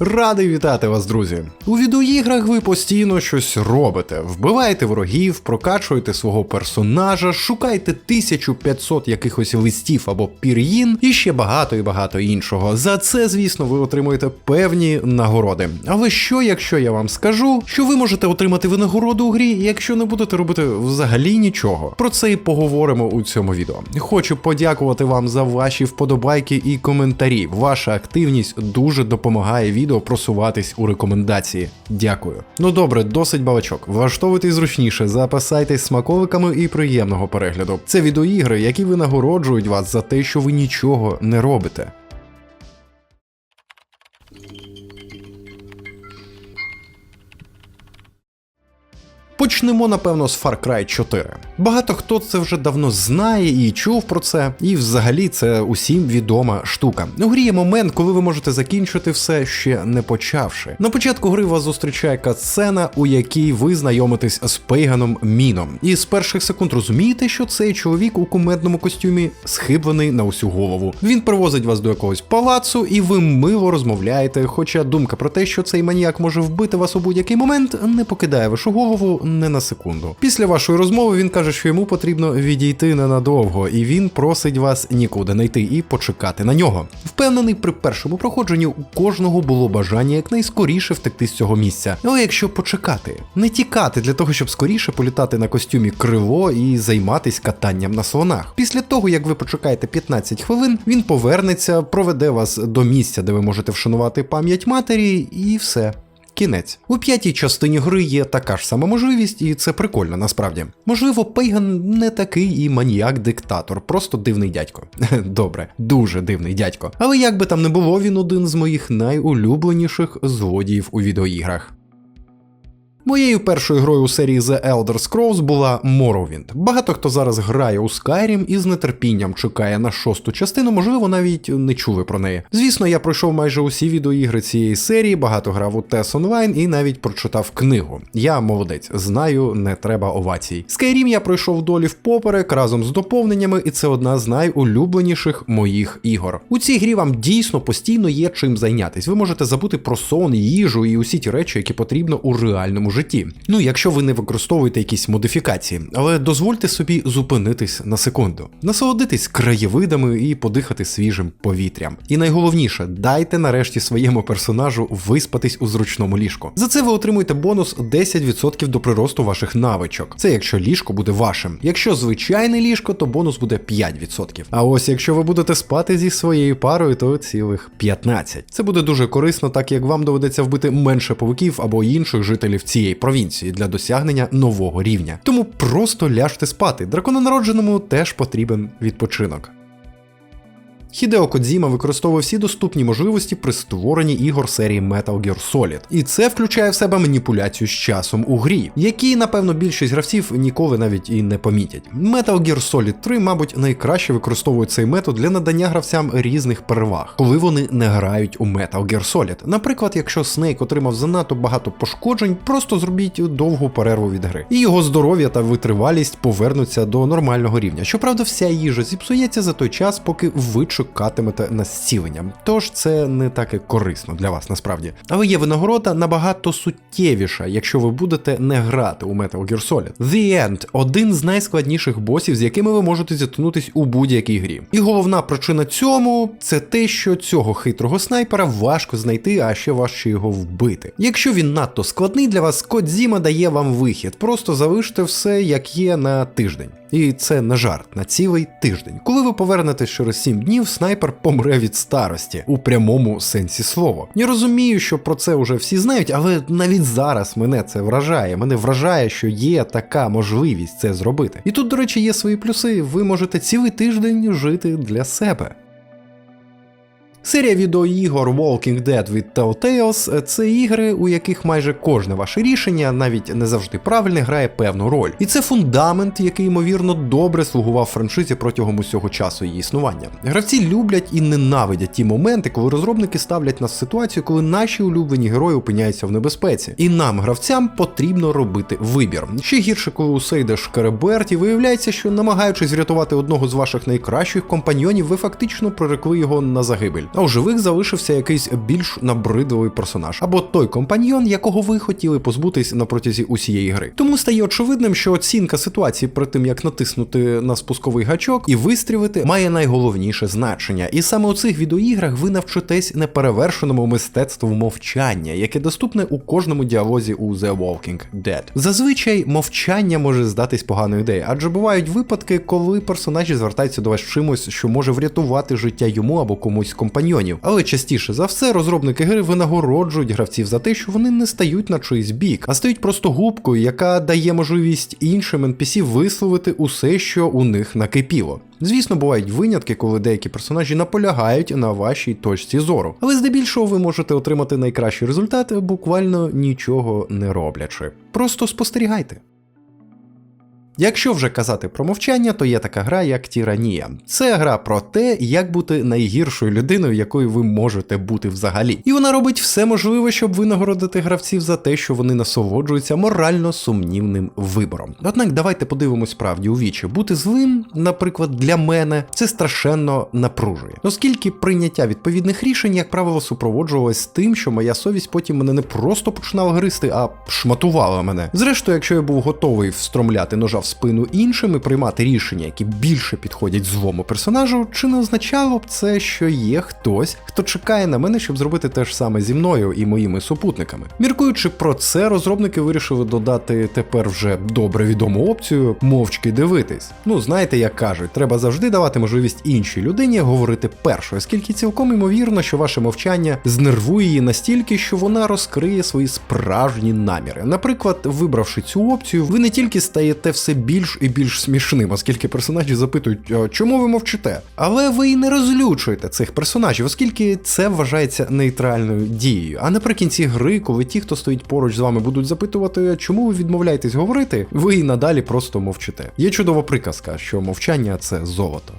Радий вітати вас, друзі! У відеоіграх ви постійно щось робите, вбиваєте ворогів, прокачуєте свого персонажа, шукаєте 1500 якихось листів або пір'їн і ще багато і багато іншого. За це, звісно, ви отримуєте певні нагороди. Але що, якщо я вам скажу, що ви можете отримати винагороду у грі, якщо не будете робити взагалі нічого? Про це і поговоримо у цьому відео. Хочу подякувати вам за ваші вподобайки і коментарі. Ваша активність дуже допомагає відео просуватись у рекомендації. Дякую. Ну добре, досить балачок. Влаштовуйтесь зручніше, запасайтесь смаковиками і приємного перегляду. Це відеоігри, які винагороджують вас за те, що ви нічого не робите. Почнемо, напевно, з Far Cry 4. Багато хто це вже давно знає і чув про це, і взагалі це усім відома штука. У грі є момент, коли ви можете закінчити все ще не почавши. На початку гри вас зустрічає катсцена, у якій ви знайомитесь з Пейганом Міном. І з перших секунд розумієте, що цей чоловік у кумедному костюмі схиблений на усю голову. Він привозить вас до якогось палацу, і ви мило розмовляєте. Хоча думка про те, що цей маніяк може вбити вас у будь-який момент, не покидає вашу голову не на секунду. Після вашої розмови він каже, що йому потрібно відійти ненадовго, і він просить вас нікуди не йти і почекати на нього. Впевнений, при першому проходженні у кожного було бажання якнайскоріше втекти з цього місця. Але якщо почекати, не тікати для того, щоб скоріше політати на костюмі криво і займатись катанням на слонах. Після того, як ви почекаєте 15 хвилин, він повернеться, проведе вас до місця, де ви можете вшанувати пам'ять матері, і все. Кінець у п'ятій частині гри є така ж сама можливість, і це прикольно насправді. Можливо, Пейган не такий і маніяк-диктатор, просто дивний дядько. Добре, дуже дивний дядько. Але як би там не було, він один з моїх найулюбленіших злодіїв у відеоіграх. Моєю першою грою у серії The Elder Scrolls була Morrowind. Багато хто зараз грає у Skyrim і з нетерпінням чекає на шосту частину, можливо, навіть не чули про неї. Звісно, я пройшов майже усі відеоігри цієї серії, багато грав у TES Online і навіть прочитав книгу. Я молодець, знаю, не треба овацій. Skyrim я пройшов долі впоперек разом з доповненнями, і це одна з найулюбленіших моїх ігор. У цій грі вам дійсно постійно є чим зайнятись. Ви можете забути про сон, їжу і усі ті речі, які потрібно у реальному житті. Ну, якщо ви не використовуєте якісь модифікації, але дозвольте собі зупинитись на секунду, насолодитись краєвидами і подихати свіжим повітрям. І найголовніше, дайте нарешті своєму персонажу виспатись у зручному ліжку. За це ви отримуєте бонус 10% до приросту ваших навичок. Це якщо ліжко буде вашим. Якщо звичайне ліжко, то бонус буде 5%. А ось якщо ви будете спати зі своєю парою, то цілих 15%. Це буде дуже корисно, так як вам доведеться вбити менше павуків або інших жителів цієї провінції для досягнення нового рівня. Тому просто ляжте спати. Дракононародженому теж потрібен відпочинок. Хідео Кодзіма використовує всі доступні можливості при створенні ігор серії Metal Gear Solid. І це включає в себе маніпуляцію з часом у грі, які, напевно, більшість гравців ніколи навіть і не помітять. Metal Gear Solid 3, мабуть, найкраще використовує цей метод для надання гравцям різних переваг, коли вони не грають у Metal Gear Solid. Наприклад, якщо Снейк отримав занадто багато пошкоджень, просто зробіть довгу перерву від гри. І його здоров'я та витривалість повернуться до нормального рівня. Щоправда, вся їжа зіпсується за той час, поки ви чекатимете на. Тож це не так і корисно для вас насправді. Але є винагорода набагато суттєвіша, якщо ви будете не грати у Metal Gear Solid. The End один з найскладніших босів, з якими ви можете зіткнутись у будь-якій грі. І головна причина цьому це те, що цього хитрого снайпера важко знайти, а ще важче його вбити. Якщо він надто складний для вас, Кодзіма дає вам вихід. Просто залиште все як є на тиждень. І це не жарт на цілий тиждень. Коли ви повернетесь через 7 днів, снайпер помре від старості у прямому сенсі слова. Я розумію, що про це вже всі знають, але навіть зараз мене це вражає. Мене вражає, що є така можливість це зробити. І тут, до речі, є свої плюси. Ви можете цілий тиждень жити для себе. Серія відеоігор Walking Dead від Telltales – це ігри, у яких майже кожне ваше рішення, навіть не завжди правильне, грає певну роль. І це фундамент, який ймовірно добре слугував франшизі протягом усього часу її існування. Гравці люблять і ненавидять ті моменти, коли розробники ставлять нас в ситуацію, коли наші улюблені герої опиняються в небезпеці. І нам, гравцям, потрібно робити вибір. Ще гірше, коли усе йде шкереберть, і виявляється, що намагаючись врятувати одного з ваших найкращих компаньйонів, ви фактично прирекли його на загибель. А у живих залишився якийсь більш набридливий персонаж, або той компаньйон, якого ви хотіли позбутись на протязі усієї гри. Тому стає очевидним, що оцінка ситуації перед тим, як натиснути на спусковий гачок і вистрілити, має найголовніше значення. І саме у цих відеоіграх ви навчитесь неперевершеному мистецтву мовчання, яке доступне у кожному діалозі у The Walking Dead. Зазвичай мовчання може здатись поганою ідеєю, адже бувають випадки, коли персонажі звертаються до вас чимось, що може врятувати життя йому або комусь з компаньйонів. Але частіше за все розробники гри винагороджують гравців за те, що вони не стають на чийсь бік, а стають просто губкою, яка дає можливість іншим NPC висловити усе, що у них накипіло. Звісно, бувають винятки, коли деякі персонажі наполягають на вашій точці зору, але здебільшого ви можете отримати найкращий результат, буквально нічого не роблячи. Просто спостерігайте. Якщо вже казати про мовчання, то є така гра, як Тіранія. Це гра про те, як бути найгіршою людиною, якою ви можете бути взагалі. І вона робить все можливе, щоб винагородити гравців за те, що вони насолоджуються морально сумнівним вибором. Однак давайте подивимось справді у вічі. Бути злим, наприклад, для мене це страшенно напружує, оскільки прийняття відповідних рішень, як правило, супроводжувалось тим, що моя совість потім мене не просто починала гристи, а шматувала мене. Зрештою, якщо я був готовий встромляти ножа спину іншим і приймати рішення, які більше підходять злому персонажу, чи не означало б це, що є хтось, хто чекає на мене, щоб зробити те ж саме зі мною і моїми супутниками? Міркуючи про це, розробники вирішили додати тепер вже добре відому опцію мовчки дивитись. Ну, знаєте, як кажуть, треба завжди давати можливість іншій людині говорити першою, оскільки цілком ймовірно, що ваше мовчання знервує її настільки, що вона розкриє свої справжні наміри. Наприклад, вибравши цю опцію, ви не тільки стаєте все більш і більш смішним, оскільки персонажі запитують, чому ви мовчите? Але ви й не розлючуєте цих персонажів, оскільки це вважається нейтральною дією. А наприкінці гри, коли ті, хто стоїть поруч з вами, будуть запитувати, чому ви відмовляєтесь говорити, ви і надалі просто мовчите. Є чудова приказка, що мовчання це золото.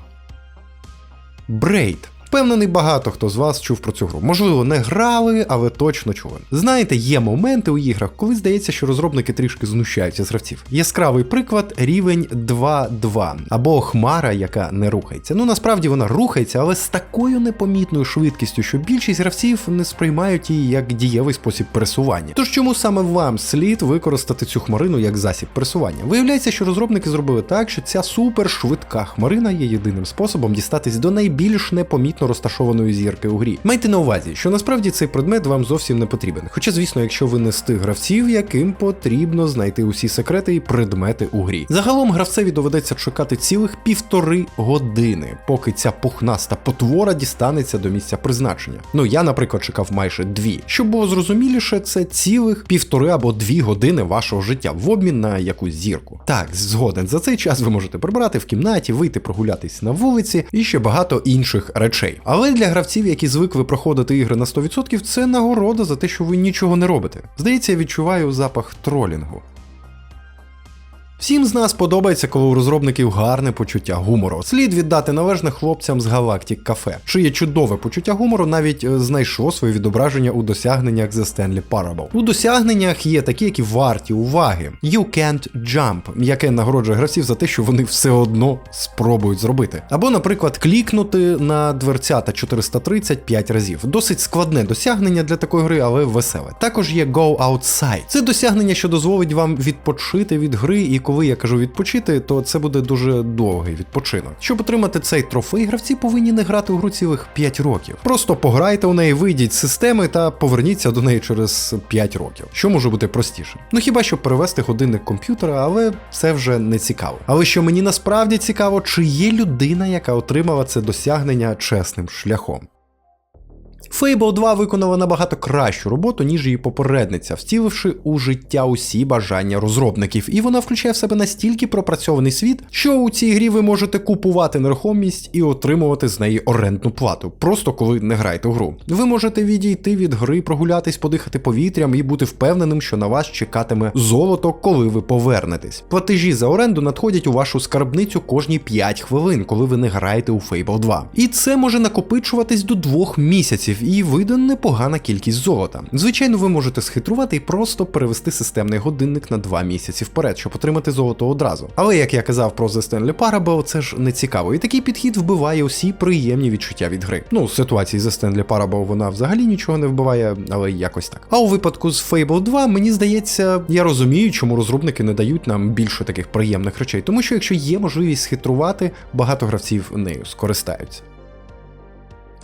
Брейд. Впевнений, багато хто з вас чув про цю гру. Можливо, не грали, але точно чули. Знаєте, є моменти у іграх, коли здається, що розробники трішки знущаються з гравців. Яскравий приклад рівень 2.2 або хмара, яка не рухається. Ну насправді вона рухається, але з такою непомітною швидкістю, що більшість гравців не сприймають її як дієвий спосіб пересування. Тож чому саме вам слід використати цю хмарину як засіб пересування? Виявляється, що розробники зробили так, що ця супершвидка хмарина є єдиним способом дістатись до найбільш непомітної розташованої зірки у грі. Майте на увазі, що насправді цей предмет вам зовсім не потрібен. Хоча, звісно, якщо ви не з тих гравців, яким потрібно знайти усі секрети і предмети у грі. Загалом гравцеві доведеться чекати цілих півтори години, поки ця пухнаста потвора дістанеться до місця призначення. Ну я, наприклад, чекав майже дві. Щоб було зрозуміліше, це цілих півтори або дві години вашого життя в обмін на якусь зірку. Так, згоден за цей час ви можете прибрати в кімнаті, вийти прогулятись на вулиці і ще багато інших речей. Але для гравців, які звикли проходити ігри на 100%, це нагорода за те, що ви нічого не робите. Здається, я відчуваю запах тролінгу. Всім з нас подобається, коли у розробників гарне почуття гумору. Слід віддати належне хлопцям з Galactic Cafe, чиє чудове почуття гумору навіть е, знайшло своє відображення у досягненнях The Stanley Parable. У досягненнях є такі, які варті уваги. You Can't Jump, яке нагороджує гравців за те, що вони все одно спробують зробити. Або, наприклад, клікнути на дверцята 430 5 разів. Досить складне досягнення для такої гри, але веселе. Також є Go Outside. Це досягнення, що дозволить вам відпочити від гри і коли я кажу відпочити, то це буде дуже довгий відпочинок. Щоб отримати цей трофей, гравці повинні не грати у гру цілих 5 років. Просто пограйте у неї, вийдіть з системи та поверніться до неї через 5 років. Що може бути простіше? Ну хіба що перевести годинник комп'ютера, але це вже не цікаво. Але що мені насправді цікаво, чи є людина, яка отримала це досягнення чесним шляхом. Fable 2 виконала набагато кращу роботу, ніж її попередниця, втіливши у життя усі бажання розробників, і вона включає в себе настільки пропрацьований світ, що у цій грі ви можете купувати нерухомість і отримувати з неї орендну плату, просто коли не граєте в гру. Ви можете відійти від гри, прогулятись, подихати повітрям і бути впевненим, що на вас чекатиме золото, коли ви повернетесь. Платежі за оренду надходять у вашу скарбницю кожні 5 хвилин, коли ви не граєте у Fable 2. І це може накопичуватись до 2 місяців гравців і вийде непогана кількість золота. Звичайно, ви можете схитрувати і просто перевести системний годинник на два місяці вперед, щоб отримати золото одразу. Але як я казав про The Stanley Parable, це ж не цікаво. І такий підхід вбиває усі приємні відчуття від гри. Ну, з ситуації The Stanley Parable вона взагалі нічого не вбиває, але якось так. А у випадку з Fable 2, мені здається, я розумію, чому розробники не дають нам більше таких приємних речей, тому що якщо є можливість схитрувати, багато гравців нею скористаються.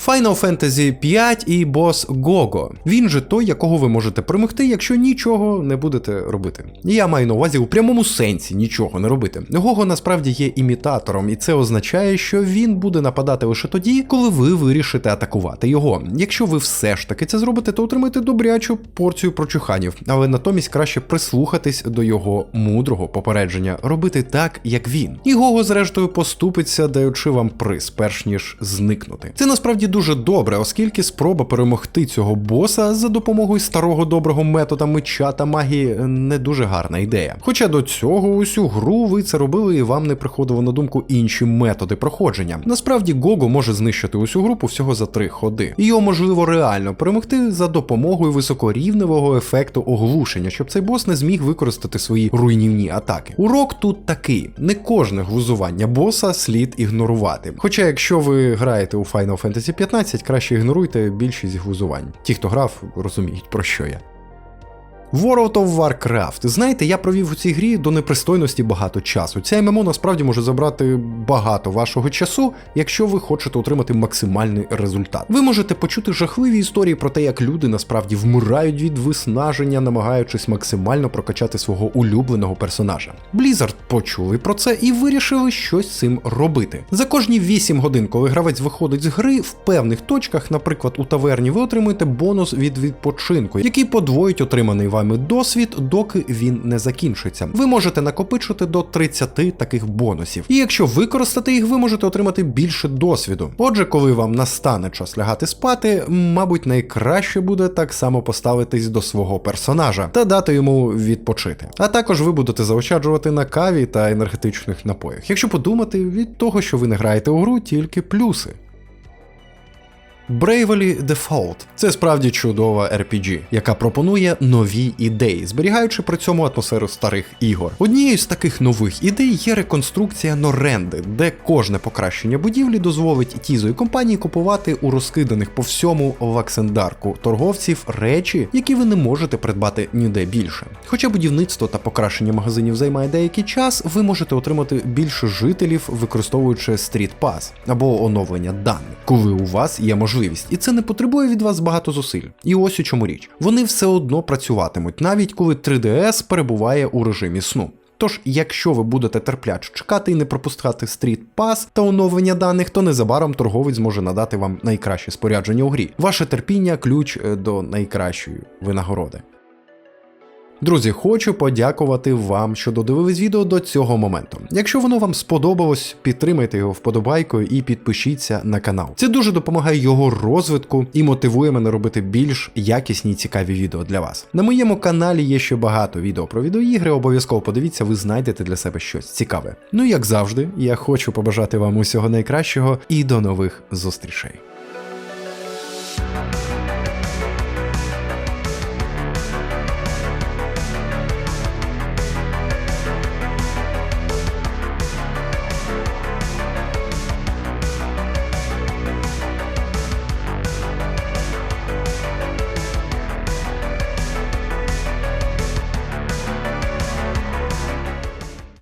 Final Fantasy 5 і бос Гого. Він же той, якого ви можете перемогти, якщо нічого не будете робити. Я маю на увазі у прямому сенсі нічого не робити. Гого насправді є імітатором, і це означає, що він буде нападати лише тоді, коли ви вирішите атакувати його. Якщо ви все ж таки це зробите, то отримаєте добрячу порцію прочуханів, але натомість краще прислухатись до його мудрого попередження, робити так, як він. І Гого, зрештою, поступиться, даючи вам приз, перш ніж зникнути. Це насправді дуже добре, оскільки спроба перемогти цього боса за допомогою старого доброго метода меча та магії не дуже гарна ідея. Хоча до цього усю гру ви це робили і вам не приходило на думку інші методи проходження. Насправді Гого може знищити усю групу всього за три ходи. Його можливо реально перемогти за допомогою високорівневого ефекту оглушення, щоб цей бос не зміг використати свої руйнівні атаки. Урок тут такий: не кожне глузування боса слід ігнорувати. Хоча, якщо ви граєте у Final Fantasy 15, краще ігноруйте більшість глузувань. Ті, хто грав, розуміють про що я. World of Warcraft. Знаєте, я провів у цій грі до непристойності багато часу. Ця ММО насправді може забрати багато вашого часу, якщо ви хочете отримати максимальний результат. Ви можете почути жахливі історії про те, як люди насправді вмирають від виснаження, намагаючись максимально прокачати свого улюбленого персонажа. Blizzard почули про це і вирішили щось з цим робити. За кожні 8 годин, коли гравець виходить з гри, в певних точках, наприклад, у таверні, ви отримуєте бонус від відпочинку, який подвоїть отриманий вами досвід, доки він не закінчиться. Ви можете накопичити до 30 таких бонусів. І якщо використати їх, ви можете отримати більше досвіду. Отже, коли вам настане час лягати спати, мабуть, найкраще буде так само поставитись до свого персонажа та дати йому відпочити. А також ви будете заощаджувати на каві та енергетичних напоях. Якщо подумати, від того, що ви не граєте у гру, тільки плюси. Bravely Default – це справді чудова RPG, яка пропонує нові ідеї, зберігаючи при цьому атмосферу старих ігор. Однією з таких нових ідей є реконструкція Норенди, де кожне покращення будівлі дозволить Тізо і компанії купувати у розкиданих по всьому Ваксендарку торговців речі, які ви не можете придбати ніде більше. Хоча будівництво та покращення магазинів займає деякий час, ви можете отримати більше жителів, використовуючи Street Pass або оновлення даних, коли у вас є можливість можливість, і це не потребує від вас багато зусиль. І ось у чому річ. Вони все одно працюватимуть, навіть коли 3DS перебуває у режимі сну. Тож, якщо ви будете терпляче чекати і не пропускати стріт пас та оновлення даних, то незабаром торговець зможе надати вам найкраще спорядження у грі. Ваше терпіння ключ е, до найкращої винагороди. Друзі, хочу подякувати вам, що додивились відео до цього моменту. Якщо воно вам сподобалось, підтримайте його вподобайкою і підпишіться на канал. Це дуже допомагає його розвитку і мотивує мене робити більш якісні і цікаві відео для вас. На моєму каналі є ще багато відео про відеоігри. Обов'язково подивіться, ви знайдете для себе щось цікаве. Ну і як завжди, я хочу побажати вам усього найкращого і до нових зустрічей.